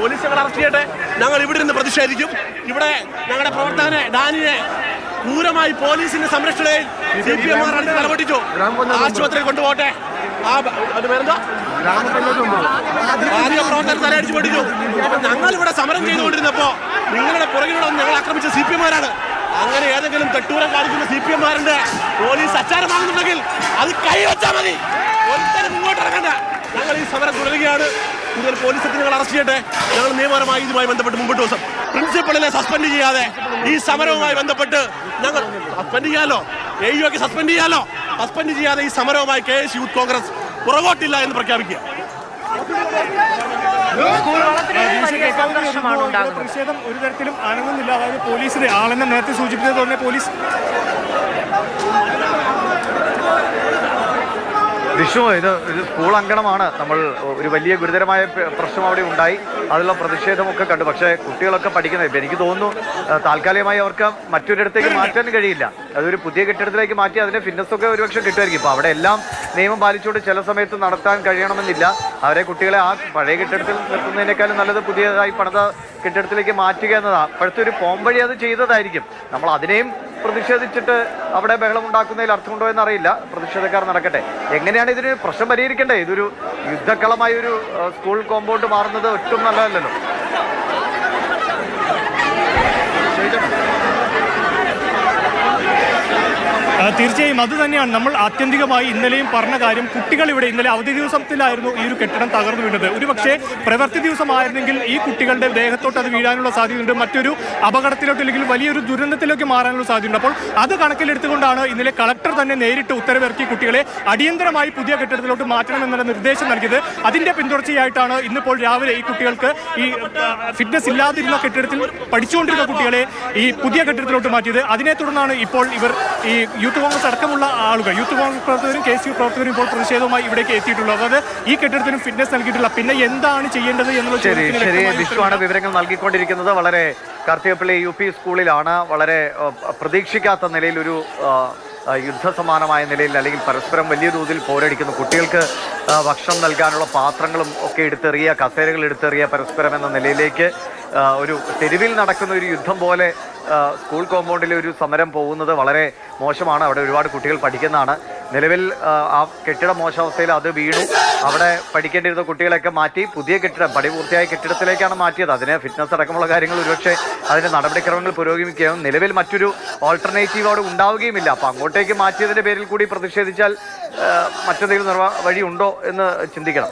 Police ഞങ്ങൾ arrest ചെയ്യട്ടെ. ഞങ്ങൾ ഇവിടെ നിന്ന് പ്രതിഷേധിക്കും. ഇവിടെ ഞങ്ങളുടെ പ്രവർത്തകനെ ഡാനിയെ ക്രൂരമായി പോലീസിന്റെ സംരക്ഷണയിൽ സി പി എം തലപൊട്ടിച്ചു ആശുപത്രിയിൽ കൊണ്ടുപോട്ടെ ആ ബ- അത് പേരെന്താ ആദ്യ പ്രവർത്തകർ തലയടിച്ചു പൊട്ടിച്ചു. അപ്പൊ ഞങ്ങൾ ഇവിടെ സമരം ചെയ്തുകൊണ്ടിരുന്നപ്പോ നിങ്ങളുടെ പുറകിലുള്ള ഞങ്ങൾ ആക്രമിച്ച സി പി എമാരാണ് അങ്ങനെ ഏതെങ്കിലും തെട്ടൂരം കാണിക്കുന്ന സി പി എമാരുടെ പോലീസ് അച്ചാരം വാങ്ങുന്നുണ്ടെങ്കിൽ അത് കൈവച്ചാൽ മതി. ഒരുത്തരും ഇങ്ങോട്ട് ഇറങ്ങണ്ട. ഞങ്ങൾ ഈ സമരം തുടരുകയാണ്. കൂടുതൽ പോലീസ് എത്തി ഞങ്ങൾ അറസ്റ്റ് ചെയ്യട്ടെ? ഞങ്ങൾ നിയമപരമായി ഇതുമായി ബന്ധപ്പെട്ട് മുമ്പോട്ട് ദിവസം. പ്രിൻസിപ്പളിനെ സസ്പെൻഡ് ചെയ്യാതെ ഈ സമരവുമായി ബന്ധപ്പെട്ട് ഞങ്ങൾ സസ്പെൻഡ് ചെയ്യാലോ? എ യു ഒക്കെ സസ്പെൻഡ് ചെയ്യാലോ? സസ്പെൻഡ് ചെയ്യാതെ ഈ സമരവുമായി കെ എസ് യൂത്ത് കോൺഗ്രസ് പുറകോട്ടില്ല എന്ന് പ്രഖ്യാപിക്കുക. പ്രതിഷേധം ഒരു തരത്തിലും അനങ്ങുന്നില്ല. അതായത് പോലീസിന്റെ ആളെന്നെ നേരത്തെ സൂചിപ്പിച്ചത് തന്നെ പോലീസ് വിഷു ഇത് ഒരു സ്കൂൾ അങ്കണമാണ്. നമ്മൾ ഒരു വലിയ ഗുരുതരമായ പ്രശ്നം അവിടെ ഉണ്ടായി. അതിലുള്ള പ്രതിഷേധമൊക്കെ കണ്ടു. പക്ഷേ കുട്ടികളൊക്കെ പഠിക്കുന്നത് ഇപ്പം എനിക്ക് തോന്നുന്നു താൽക്കാലികമായി അവർക്ക് മറ്റൊരിടത്തേക്ക് മാറ്റാൻ കഴിയില്ല. അതൊരു പുതിയ കെട്ടിടത്തിലേക്ക് മാറ്റി അതിന്റെ ഫിറ്റ്നസ്സൊക്കെ ഒരുപക്ഷെ കിട്ടുമായിരിക്കും. ഇപ്പോൾ അവിടെ എല്ലാം നിയമം പാലിച്ചുകൊണ്ട് ചില സമയത്ത് നടത്താൻ കഴിയണമെന്നില്ല. അവരെ കുട്ടികളെ ആ പഴയ കെട്ടിടത്തിൽ നിർത്തുന്നതിനേക്കാളും നല്ലത് പുതിയതായി പണിത കെട്ടിടത്തിലേക്ക് മാറ്റുക എന്നതാണ്. അപ്പോഴത്തെ ഒരു പോംവഴി അത് ചെയ്തതായിരിക്കും. നമ്മൾ അതിനെയും പ്രതിഷേധിച്ചിട്ട് അവിടെ ബഹളം ഉണ്ടാക്കുന്നതിൽ അർത്ഥമുണ്ടോ എന്നറിയില്ല. പ്രതിഷേധക്കാർ നടക്കട്ടെ. എങ്ങനെയാണ് ഇതിന് പ്രശ്നം പരിഹരിക്കേണ്ടത്? ഇതൊരു യുദ്ധക്കളമായ ഒരു സ്കൂൾ കോമ്പൗണ്ട് മാറുന്നത് ഒട്ടും നല്ലതല്ലല്ലോ ആ, തീർച്ചയായും അത് തന്നെയാണ്. നമ്മൾ ആത്യന്തികമായി ഇന്നലെയും പറഞ്ഞ കാര്യം കുട്ടികൾ ഇവിടെ ഇന്നലെ അവധി ദിവസത്തിലായിരുന്നു ഈ ഒരു കെട്ടിടം തകർന്നു വീണത്. ഒരു പക്ഷേ പ്രവൃത്തി ദിവസമായിരുന്നെങ്കിൽ ഈ കുട്ടികളുടെ ദേഹത്തോട്ട് അത് വീഴാനുള്ള സാധ്യതയുണ്ട്. മറ്റൊരു അപകടത്തിലോട്ട് അല്ലെങ്കിൽ വലിയൊരു ദുരന്തത്തിലേക്ക് മാറാനുള്ള സാധ്യതയുണ്ട്. അപ്പോൾ അത് കണക്കിലെടുത്തുകൊണ്ടാണ് ഇന്നലെ കളക്ടർ തന്നെ നേരിട്ട് ഉത്തരവിറക്കി കുട്ടികളെ അടിയന്തരമായി പുതിയ കെട്ടിടത്തിലോട്ട് മാറ്റണം എന്നുള്ള നിർദ്ദേശം നൽകിയത്. അതിന്റെ പിന്തുടർച്ചയായിട്ടാണ് ഇന്നിപ്പോൾ രാവിലെ ഈ കുട്ടികൾക്ക് ഈ ഫിറ്റ്നസ് ഇല്ലാതിരുന്ന കെട്ടിടത്തിൽ പഠിച്ചുകൊണ്ടിരുന്ന കുട്ടികളെ ഈ പുതിയ കെട്ടിടത്തിലോട്ട് മാറ്റിയത്. അതിനെ തുടർന്നാണ് ഇപ്പോൾ ഇവർ ഈ യൂത്ത് കോൺഗ്രസ് അടക്കമുള്ള ആളുകൾ യൂത്ത് കോൺഗ്രസ് പ്രവർത്തകരും കെ സി യു പ്രവർത്തകരും ഇപ്പോൾ പ്രതിഷേധവുമായി ഇവിടേക്ക് എത്തിയിട്ടുള്ളത്. അതായത് ഈ കെട്ടിടത്തിനും ഫിറ്റ്നസ് നൽകിയിട്ടില്ല പിന്നെ എന്താണ് ചെയ്യേണ്ടത് എന്നുള്ള വിവരങ്ങൾ നൽകിക്കൊണ്ടിരിക്കുന്നത്. വളരെ കർത്തിയപ്പള്ളി യു പി സ്കൂളിലാണ് വളരെ പ്രതീക്ഷിക്കാത്ത നിലയിൽ ഒരു യുദ്ധസമാനമായ നിലയിൽ അല്ലെങ്കിൽ പരസ്പരം വലിയ തോതിൽ പോരടിക്കുന്നു കുട്ടികൾക്ക് ഭക്ഷണം നൽകാനുള്ള പാത്രങ്ങളും ഒക്കെ എടുത്തെറിയ കസേരകൾ എടുത്തെറിയ പരസ്പരം എന്ന നിലയിലേക്ക് ഒരു തെരുവിൽ നടക്കുന്ന ഒരു യുദ്ധം പോലെ സ്കൂൾ കോമ്പൗണ്ടിലെ ഒരു സമരം പോകുന്നത് വളരെ മോശമാണ്. അവിടെ ഒരുപാട് കുട്ടികൾ പഠിക്കുന്നതാണ്. നിലവിൽ ആ, കെട്ടിട മോശാവസ്ഥയിൽ അത് വീണു. അവിടെ പഠിക്കേണ്ടിരുന്ന കുട്ടികളെയൊക്കെ മാറ്റി പുതിയ കെട്ടിടം പടി പൂർത്തിയായ കെട്ടിടത്തിലേക്കാണ് മാറ്റിയത്. അതിന് ഫിറ്റ്നസ് അടക്കമുള്ള കാര്യങ്ങൾ ഒരുപക്ഷെ അതിന്റെ നടപടിക്രമങ്ങൾ പുരോഗമിക്കുകയും നിലവിൽ മറ്റൊരു ഓൾട്ടർനേറ്റീവ് അവിടെ ഉണ്ടാവുകയുമില്ല. അപ്പോൾ അങ്ങോട്ടേക്ക് മാറ്റിയതിന്റെ പേരിൽ കൂടി പ്രതിഷേധിച്ചാൽ മറ്റെന്തെങ്കിലും നിർവ വഴിയുണ്ടോ എന്ന് ചിന്തിക്കണം.